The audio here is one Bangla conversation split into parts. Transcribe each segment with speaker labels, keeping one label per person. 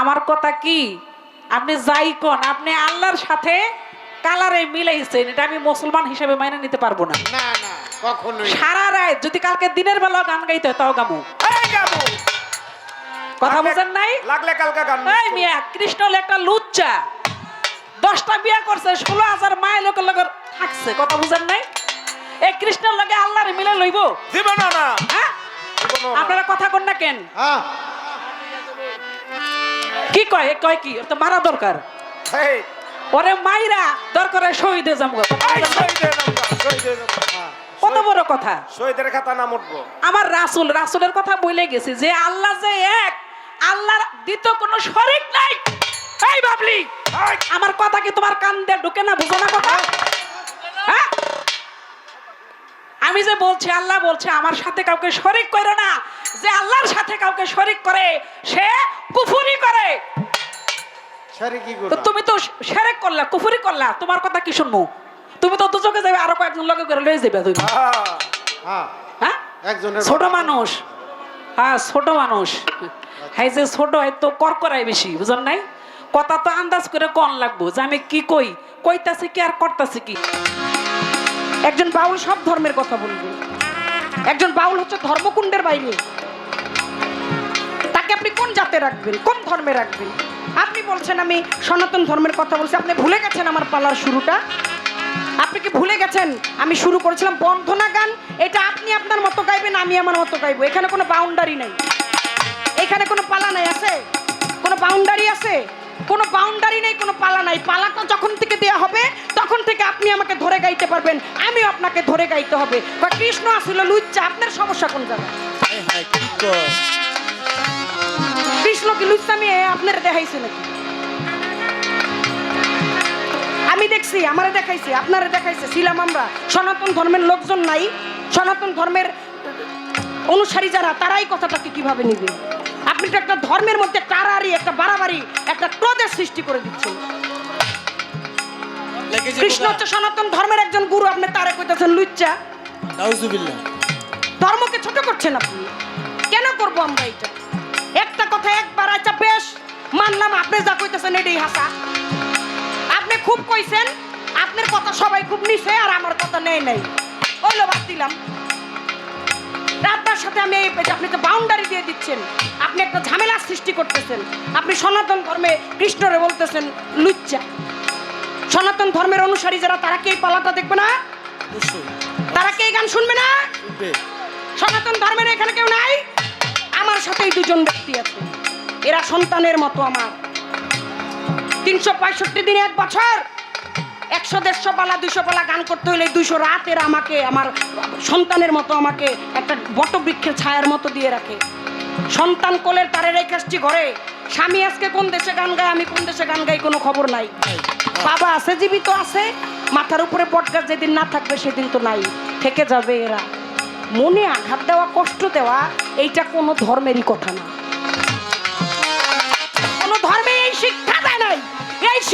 Speaker 1: আমার কথা কি আপনি যাই কন আপনি আল্লাহর সাথে কালারে মিলাইছেন এটা আমি মুসলমান হিসেবে মাইনে নিতে পারবো না সারা রায় যদি কালকে দিনের বেলা গান গাইতে হয় তাও গামু কথা নাই মিয়া কৃষ্ণ একটা লুচ্চা দশটা বিয়া করছে ষোলো হাজার মায়ের লোকের লোকের থাকছে কথা বুঝেন নাই এই কৃষ্ণের লগে আল্লাহর মিলে লইব জীবন হ্যাঁ? আপনারা কথা কন না কেন হ্যাঁ কি কয় কয় কি তো মারা দরকার ওরে মাইরা দরকারে শহীদে যাবো হ্যাঁ। কত বড় কথা
Speaker 2: শহীদের কথা না
Speaker 1: আমার কথা বলে যে আল্লাহ যে এক আল্লাহর দিত কোনো নাই এই বাবলি আমার কথা কি তোমার কান দিয়ে ঢুকে না বুঝো না কথা হ্যাঁ। হ্যাঁ? আমি যে বলছি আল্লাহ বলছে আমার সাথে কাউকে শরিক করো না যে আল্লাহ সাথে কাউকে শরিক করে সে কুফুরি করে তুমি তো সেরেক করলা কুফুরি করলা তোমার কথা কি শুনবো তুমি তো দুজকে যাবে আরো কয়েকজন লোকে করে লয়ে যাবে তুমি হ্যাঁ, হ্যাঁ। হ্যাঁ? ছোট মানুষ হ্যাঁ ছোট মানুষ হ্যাঁ যে ছোট হয় তো কর করাই বেশি বুঝলেন নাই কথা তো আন্দাজ করে কন লাগবো যে আমি কি কই কইতাছি কি আর করতাছি কি একজন বাউল সব ধর্মের কথা বলবে একজন বাউল হচ্ছে ধর্মকুণ্ডের বাইরে আপনি কোন জাতে রাখবেন কোন ধর্মে রাখবেন আপনি বলছেন আমি সনাতন ধর্মের কথা বলছি আপনি ভুলে গেছেন আমার পালার শুরুটা আপনি কি ভুলে গেছেন আমি শুরু করেছিলাম বন্ধনা গান এটা আপনি আপনার মতো গাইবেন আমি আমার মতো গাইবো এখানে কোনো বাউন্ডারি নাই এখানে কোনো পালা নাই আছে কোনো বাউন্ডারি আছে কোনো বাউন্ডারি নেই কোনো পালা নাই পালাটা যখন থেকে দেওয়া হবে তখন থেকে আপনি আমাকে ধরে গাইতে পারবেন আমিও আপনাকে ধরে গাইতে হবে বা কৃষ্ণ আসিল লুচ্চা আপনার সমস্যা কোন জায়গায় প্রশ্ন কি আমি আপনার দেখাইছে নাকি আমি দেখছি আমার দেখাইছে আপনারা দেখাইছে ছিলাম আমরা সনাতন ধর্মের লোকজন নাই সনাতন ধর্মের অনুসারী যারা তারাই কথাটাকে কিভাবে নিবে আপনি তো একটা ধর্মের মধ্যে কারারি একটা বাড়াবাড়ি একটা ক্রোধের সৃষ্টি করে দিচ্ছেন কৃষ্ণ হচ্ছে সনাতন ধর্মের একজন গুরু আপনি তারে কইতেছেন লুচ্চা ধর্মকে ছোট করছেন আপনি কেন করবো আমরা এটা বললাম আপনি যা কইতেছেন এটাই হাসা আপনি খুব কইছেন আপনার কথা সবাই খুব নিছে আর আমার কথা নেই নাই ওইলো বাদ দিলাম রাতার সাথে আমি এই আপনি তো বাউন্ডারি দিয়ে দিচ্ছেন আপনি একটা ঝামেলা সৃষ্টি করতেছেন আপনি সনাতন ধর্মে কৃষ্ণরে বলতেছেন লুচ্চা সনাতন ধর্মের অনুসারী যারা তারা কি এই পালাটা দেখবে না তারা কি এই গান শুনবে না সনাতন ধর্মের এখানে কেউ নাই আমার সাথে এই দুজন ব্যক্তি আছে এরা সন্তানের মতো আমার তিনশো পঁয়ষট্টি দিন এক বছর একশো দেড়শো পালা দুশো পালা গান করতে হলে দুশো রাত এরা আমাকে আমার সন্তানের মতো আমাকে একটা বটবৃক্ষের ছায়ার মতো দিয়ে রাখে সন্তান কোলের তারে রেখে আসছি ঘরে স্বামী আজকে কোন দেশে গান গায় আমি কোন দেশে গান গাই কোনো খবর নাই বাবা আছে জীবিত আছে মাথার উপরে পটকা যেদিন না থাকবে সেদিন তো নাই থেকে যাবে এরা মনে আঘাত দেওয়া কষ্ট দেওয়া এইটা কোনো ধর্মেরই কথা না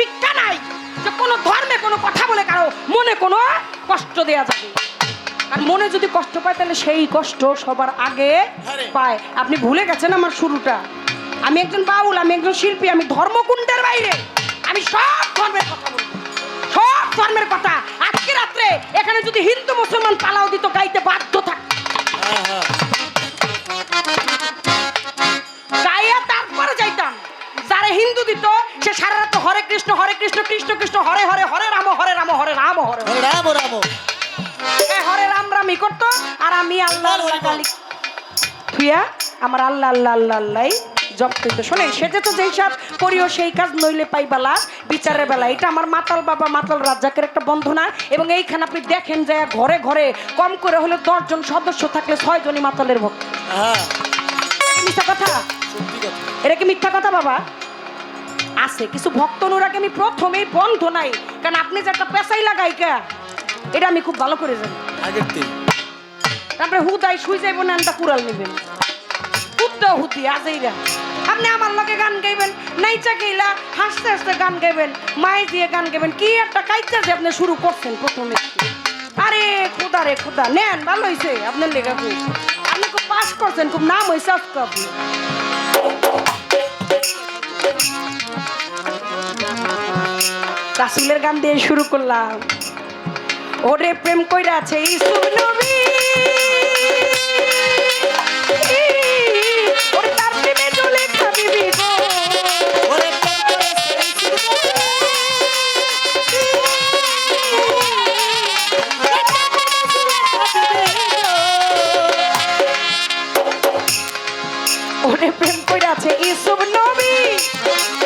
Speaker 1: শিক্ষা নাই যে কোনো ধর্মে কোনো কথা বলে কারো মনে কোনো কষ্ট দেয়া যাবে আর মনে যদি কষ্ট পায় তাহলে সেই কষ্ট সবার আগে পায় আপনি ভুলে গেছেন আমার শুরুটা আমি একজন বাউল আমি একজন শিল্পী আমি ধর্মকুণ্ডের বাইরে আমি সব ধর্মের কথা বলি সব ধর্মের কথা আজকে রাত্রে এখানে যদি হিন্দু মুসলমান পালাও দিত গাইতে বাধ্য থাকতো হ্যাঁ, হ্যাঁ। সে সারা রাত হরে কৃষ্ণ হরে কৃষ্ণ কৃষ্ণ কৃষ্ণ হরে হরে হরে রাম হরে রাম হরে রাম হরে
Speaker 2: রাম রাম
Speaker 1: হরে রাম রামই করতো আর আমি আল্লাহ থুয়া আমার আল্লাহ আল্লাহ আল্লাহ আল্লাহ জব করতে শোনে যে তো যেই সাপ করিও সেই কাজ নইলে পাই লাভ বিচারের বেলা এটা আমার মাতাল বাবা মাতাল রাজ্জাকের একটা বন্ধনা এবং এইখানে আপনি দেখেন যে ঘরে ঘরে কম করে হলে দশজন সদস্য থাকলে ছয়জনই মাতালের ভক্ত হ্যাঁ। মিথ্যা কথা এটা কি মিথ্যা কথা বাবা আছে কিছু ভক্ত অনুরাগে আমি প্রথমেই বন্ধ নাই কারণ আপনি যে একটা পেশাই লাগাই কা এটা আমি খুব ভালো করে জানি আগের তারপরে হুদাই শুই যাইব না একটা কুড়াল নেবেন হুদ্দা হুদি আজেইরা আপনি আমার লগে গান গাইবেন নাইচা গেইলা হাসতে হাসতে গান গাইবেন মাই দিয়ে গান গাইবেন কি একটা কাইতা যে আপনি শুরু করছেন প্রথমে আরে খুদা রে খুদা নেন ভালো হয়েছে আপনার লেখা আপনি খুব পাস করছেন খুব নাম হয়েছে আপনি রাসুলের গান দিয়ে শুরু করলাম ওরে প্রেম কইরা আছে ওরে প্রেম কইরা আছে ইসুফ নবী